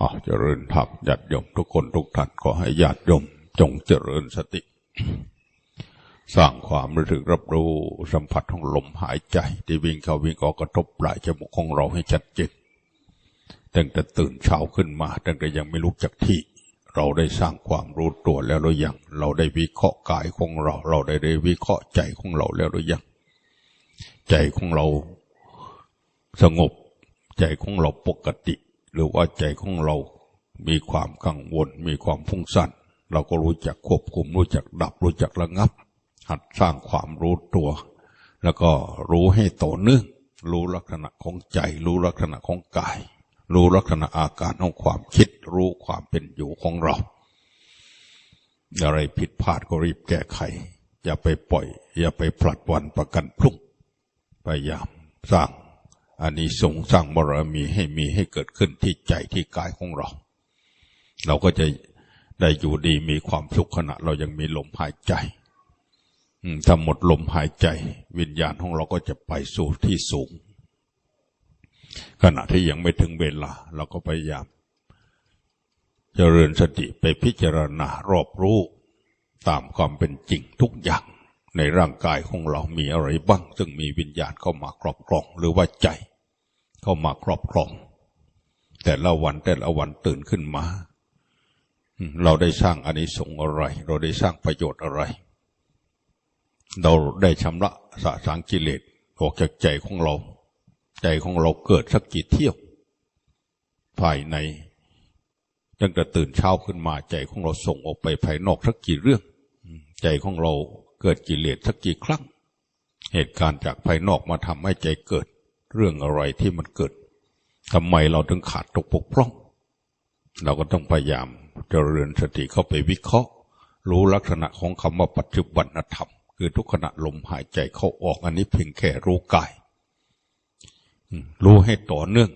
อ๋อเจริญธรรมญาติโยมทุกคนทุกท่านขอให้ญาติโยมจงเจริญสติ สร้างความรู้สึกรับรู้สัมผัสของลมหายใจ ที่วิ่งเข้าวิ่งออกกระทบปลายจมูกของเราให้ชัดเจนตั้งแต่ตื่นเช้าขึ้นมาตั้งแต่ยังไม่ลุกจากที่ เราได้สร้างความรู้ตัวแล้วหรือยัง เราได้วิเคราะห์กายของเรา เราได้ได้วิเคราะห์ใจของเราแล้วหรือยัง ใจของเราสงบ ใจของเราปกติ หรือว่าใจของเรา มีความกังวล มีความฟุ้งซ่านเราก็รู้จักควบคุม รู้จักดับ รู้จักระงับ หัดสร้างความรู้ตัว แล้วก็รู้ให้ต่อเนื่อง รู้ลักษณะของใจ รู้ลักษณะของกาย รู้ลักษณะอาการของความคิด รู้ความเป็นอยู่ของเรา อะไรผิดพลาดก็รีบแก้ไข อย่าไปปล่อย อย่าไปผลัดวันประกันพรุ่ง พยายามสร้าง อันนี้สงสร้างบารมีให้มีให้เกิดขึ้นที่ใจที่กายของเรา เราก็จะได้อยู่ดีมีความสุขขณะ เรายังมีลมหายใจถ้าหมดลมหายใจ วิญญาณของเราก็จะไปสู่ที่สูง ขณะที่ยังไม่ถึงเวลา เราก็พยายามเจริญสติไปพิจารณารอบรู้ตามความเป็นจริงทุกอย่างในร่างกายของเรามีอะไรบ้าง ซึ่งมีวิญญาณเข้ามาครอบครองหรือว่าใจ เข้ามาครอบครอง แต่ละวันแต่ละวันตื่นขึ้นมา เราได้สร้างอานิสงส์อะไร เราได้สร้างประโยชน์อะไร เราได้ชำระสะสางกิเลสออกจากใจของเรา ใจของเราเกิดสักกี่เที่ยว ภายในตั้งแต่ตื่นเช้าขึ้นมาใจของเราส่งออกไปภายนอกสักกี่เรื่อง ใจของเราเกิดกิเลสสักกี่ครั้ง เหตุการณ์จากภายนอกมาทำให้ใจเกิด เรื่องอะไรที่มันเกิดทำไมเราถึงขาดตกปกพร่อง เราก็ต้องพยายามเจริญสติเข้าไปวิเคราะห์ รู้ลักษณะของคำว่าปัจจุบันธรรม คือทุกขณะลมหายใจเข้าออกอันนี้เพียงแค่รู้กาย รู้ให้ต่อเนื่อง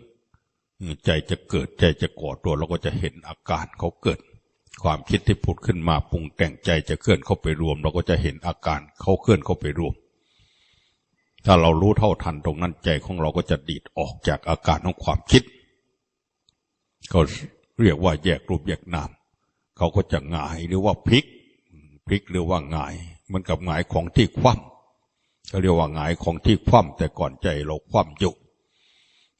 ใจจะเกิดใจจะก่อตัวเราก็จะเห็นอาการเขาเกิด ความคิดที่ผุดขึ้นมาปรุงแต่งใจจะเคลื่อนเข้าไปรวม เราก็จะเห็นอาการเขาเคลื่อนเข้าไปรวม ถ้าเรารู้เท่าทันตรงนั้นใจของเราก็จะดีดออกจากอาการของความคิดเขาเรียกว่าแยกรูปแยกนาม เขาก็จะหงายหรือว่าพลิกพลิกหรือว่าหงายมือนกับหงายของที่คว่ำเขาเรียกว่าหงายของที่คว่ำแต่ก่อนใจเราคว่ำอยู่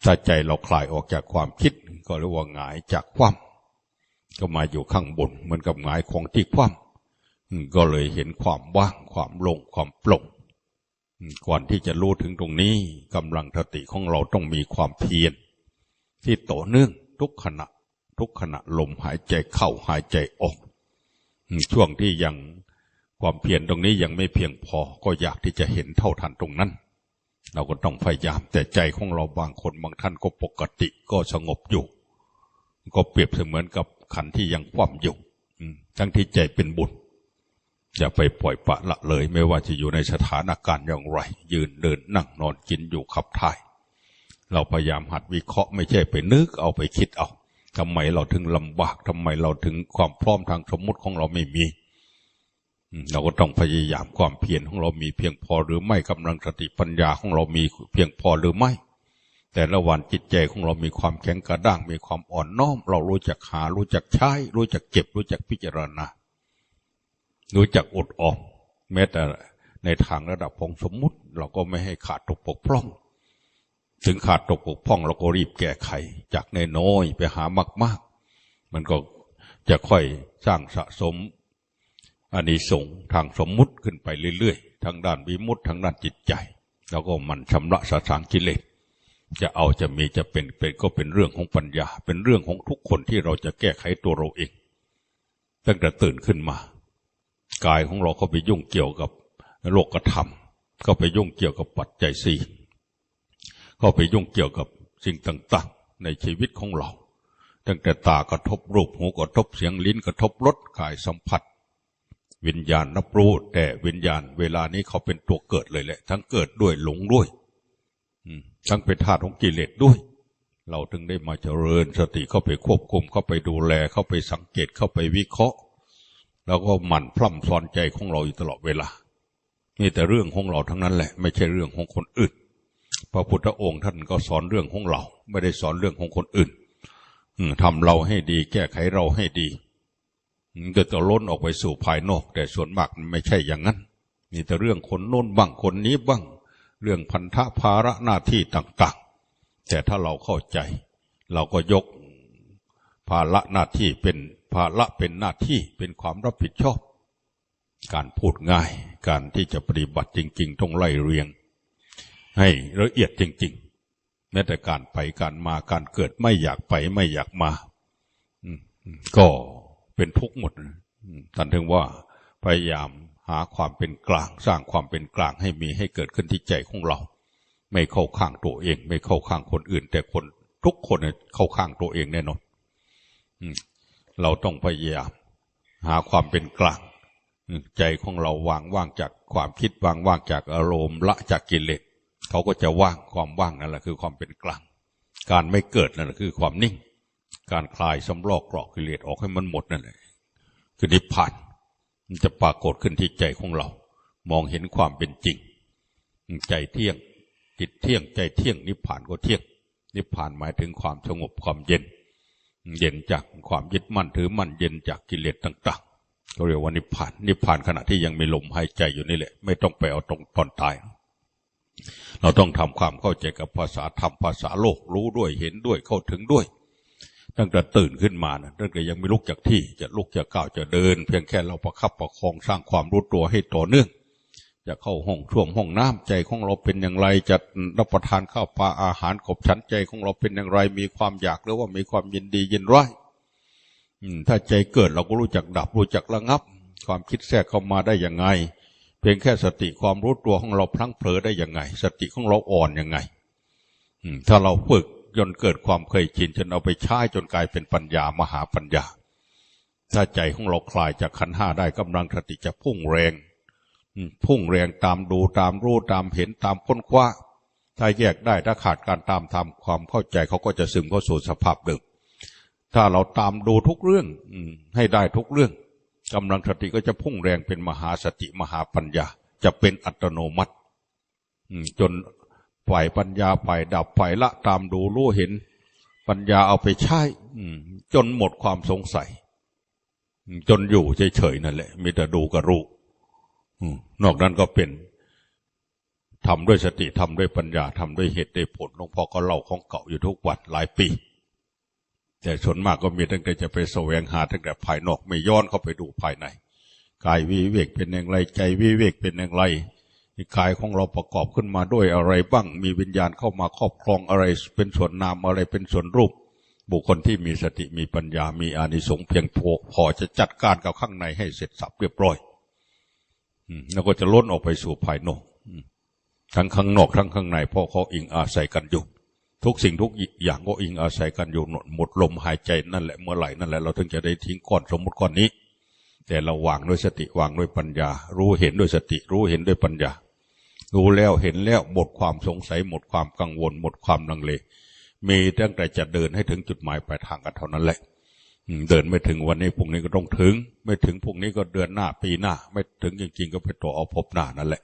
ถ้าใจเราคลายออกจากความคิด ก็เรียกว่าหงายจากคว่ำก็มาอยู่ข้างบนเหมือนกับหงายของที่คว่ำก็เลยเห็นความว่างความลงความปร่ง ก่อนที่จะรู้ถึงตรงนี้กำลังสติของเราต้องมีความเพียรที่ต่อเนื่องทุกขณะ ทุกขณะลมหายใจเข้าหายใจออกช่วงที่ยังความเพียรตรงนี้ยังไม่เพียงพอก็อยากที่จะเห็นเท่าทันตรงนั้น เราก็ต้องพยายามแต่ใจของเราบางคนบางท่านก็ปกติก็สงบอยู่ ก็เปรียบเสมือนกับขันที่ยังคว่ำอยู่ทั้งที่ใจเป็นบุญ อย่าไปปล่อยปะละเลย ไม่ว่าจะอยู่ในสถานการณ์อย่างไร ยืนเดินนั่งนอนกินอยู่ขับถ่าย เราพยายามหัดวิเคราะห์ไม่ใช่ไปนึกเอาไปคิดเอาทำไมเราถึงลำบากทำไมเราถึงความพร้อมทางสมมุติของเราไม่มี เราก็ต้องพยายามความเพียรของเรามีเพียงพอหรือไม่กำลังสติปัญญาของเรามีเพียงพอหรือไม่ แต่ละวันจิตใจของเรามีความแข็งกระด้าง มีความอ่อนน้อม เรารู้จักหารู้จักใช้ รู้จักเก็บรู้จักพิจารณา รู้จักอดออมแม้แต่ในทางระดับของสมมุติ เราก็ไม่ให้ขาดตกปกพร่อง ถึงขาดตกปกพร่อง เราก็รีบแก้ไข จากในน้อยไปหามากๆ มันก็จะค่อยสร้างสะสมอันนี้ส่งทางสมมุติขึ้นไปเรื่อยๆทางด้านวิมุตทางด้านจิตใจ แล้วก็มันชำระสะสางกิเลสจะเอาจะมีจะเป็นเป็นก็เป็นเรื่องของปัญญา เป็นเรื่องของทุกคนที่เราจะแก้ไขตัวเราเอง ตั้งแต่ตื่นขึ้นมา กายของเราก็ไปยุ่งเกี่ยวกับโลกธรรมก็ไปยุ่งเกี่ยวกับปัจจัยสี่ก็ไปยุ่งเกี่ยวกับสิ่งต่างๆ ในชีวิตของเรา ตั้งแต่ตากระทบรูปหูกระทบเสียงลิ้นกระทบรสกายสัมผัส วิญญาณนับรู้แต่วิญญาณ เวลานี้เขาเป็นตัวเกิดเลยแหละ ทั้งเกิดด้วยหลงด้วยทั้งเป็นธาตุของกิเลสด้วย เราถึงได้มาเจริญสติเข้าไปควบคุมเข้าไปดูแลเข้าไปสังเกตเข้าไปวิเคราะห์ แล้วก็หมั่นพร่ำสอนใจของเราอยู่ตลอดเวลานี่แต่เรื่องของเราทั้งนั้นแหละ ไม่ใช่เรื่องของคนอื่น พระพุทธองค์ท่านก็สอนเรื่องของเรา ไม่ได้สอนเรื่องของคนอื่นอืมทำเราให้ดีแก้ไขเราให้ดีอืมก็จะล้นออกไปสู่ภายนอก แต่ส่วนมากไม่ใช่อย่างนั้นมีแต่เรื่องคนโน้นบ้างคนนี้บ้าง เรื่องพันธะภาระหน้าที่ต่างๆ แต่ถ้าเราเข้าใจ เราก็ยกภาระหน้าที่เป็น ภาระเป็นหน้าที่เป็นความรับผิดชอบ การพูดง่าย การที่จะปฏิบัติจริง ๆ ต้องไล่เรียง ให้ละเอียดจริง ๆ แม้แต่การไปการมาการเกิดไม่อยากไปไม่อยากมาก็เป็นทุกข์หมดท่านถึงว่าพยายามหาความเป็นกลาง สร้างความเป็นกลางให้มีให้เกิดขึ้นที่ใจของเรา ไม่เข้าข้างตัวเอง ไม่เข้าข้างคนอื่น แต่คนทุกคนเข้าข้างตัวเองแน่นอน เราต้องพยายามหาความเป็นกลาง ใจของเราวางว่างจากความคิดวางว่างจากอารมณ์ละจากกิเลสเขาก็จะว่างความว่างนั่นแหละคือความเป็นกลาง การไม่เกิดนั่นแหละคือความนิ่ง การคลายสำลอกกราะกิเลสออกให้มันหมดนั่นแหละคือนิพพานมันจะปรากฏขึ้นที่ใจของเรา มองเห็นความเป็นจริง ใจเที่ยงจิตเที่ยงใจเที่ยงนิพพานก็เที่ยง นิพพานหมายถึงความสงบความเย็น เย็นจากความยึดมั่นถือมั่นเย็นจากกิเลสต่างๆเขาเรียกว่านิพพาน นิพพานขณะที่ยังมีลมหายใจอยู่นี่แหละ ไม่ต้องไปเอาตรงตอนตาย เราต้องทำความเข้าใจกับภาษาธรรมภาษาโลกรู้ด้วยเห็นด้วยเข้าถึงด้วย ตั้งแต่ตื่นขึ้นมานะตั้งแต่ยังไม่ลุกจากที่จะลุกจะก้าวจะเดิน เพียงแค่เราประคับประคองสร้างความรู้ตัวให้ต่อเนื่อง จะเข้าห้องช่วมห้องน้ำใจของเราเป็นอย่างไร จะรับประทานข้าวปลาอาหารขบฉันใจของเราเป็นอย่างไร มีความอยากหรือว่ามีความยินดียินร้ายถ้าใจเกิดเราก็รู้จักดับรู้จักระงับ ความคิดแทรกเข้ามาได้ยังไง เพียงแค่สติความรู้ตัวของเราพลั้งเผลอได้ยังไง สติของเราอ่อนยังไงถ้าเราฝึกจนเกิดความเคยชินจนเอาไปใช้จนกลายเป็นปัญญามหาปัญญา ถ้าใจของเราคลายจากขันห้าได้กำลังสติจะพุ่งแรง พุ่งแรงตามดูตามรู้ตามเห็นตามค้นคว้า ถ้าแยกได้ถ้าขาดการตามทำความเข้าใจเขาก็จะซึมเข้าสู่สภาพเดิมถ้าเราตามดูทุกเรื่องอให้ได้ทุกเรื่องกำลังสติก็จะพุ่งแรงเป็นมหาสติมหาปัญญา จะเป็นอัตโนมัติจนฝ่ายปัญญาฝ่ายดับฝ่ายละตามดูรู้เห็น ปัญญาเอาไปใช้จนหมดความสงสัย จนอยู่เฉยๆนั่นแหละมีแต่ดูกับรู้ นอกนั้นก็เป็นทำด้วยสติทำด้วยปัญญาทำด้วยเหตุด้วยผลหลวงพ่อก็เล่าของเก่าอยู่ทุกวันหลายปี แต่ส่วนมากก็มีตั้งแต่จะไปแสวงหาตั้งแต่ภายนอกไม่ย้อนเข้าไปดูภายในกายวิเวกเป็นอย่างไรใจวิเวกเป็นอย่างไรกายของเราประกอบขึ้นมาด้วยอะไรบ้าง มีวิญญาณเข้ามาครอบครองอะไร เป็นส่วนนามอะไรเป็นส่วนรูป บุคคลที่มีสติมีปัญญามีอานิสงส์เพียงพอพอจะจัดการกับข้างในให้เสร็จสับเรียบร้อย แล้วก็จะล้นออกไปสู่ภายนอกทั้งข้างนอกทั้งข้างในเพราะเขาอิงอาศัยกันอยู่ ทุกสิ่งทุกอย่างก็อิงอาศัยกันอยู่หมดลมหายใจนั่นแหละเมื่อไหร่นั่นแหละเราถึงจะได้ทิ้งก้อนสมมติก้อนนี้ แต่เราวางด้วยสติวางด้วยปัญญา รู้เห็นด้วยสติรู้เห็นด้วยปัญญา รู้แล้วเห็นแล้วหมดความสงสัย หมดความกังวล หมดความลังเลมีตั้งแต่จะเดินให้ถึงจุดหมายปลายทางกันเท่านั้นแหละ เดินไม่ถึงวันนี้พรุ่งนี้ก็ต้องถึง ไม่ถึงพรุ่งนี้ก็เดือนหน้าปีหน้า ไม่ถึงจริง ๆ ก็ไปต่อเอาพบหน้านั่นแหละ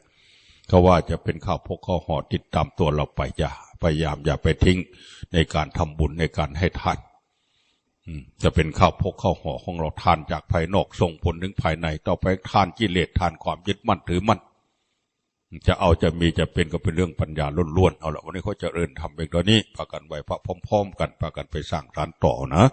เขาว่าจะเป็นข้าวพกข้าวห่อติดตามตัวเราไปอย่าพยายามอย่าไปทิ้งในการทำบุญในการให้ทานจะเป็นข้าวพกข้าวห่อของเราทานจากภายนอกส่งผลถึงภายใน ต่อไปทานกิเลสทานความยึดมั่นถือมั่นจะเอาจะมีจะเป็นก็เป็นเรื่องปัญญาล้วนๆเอาละวันนี้เขาจะเริญทำเองตัวนี้พากันไหวพระพร้อม ๆ กันพากันไปสร้างฐานต่อนะ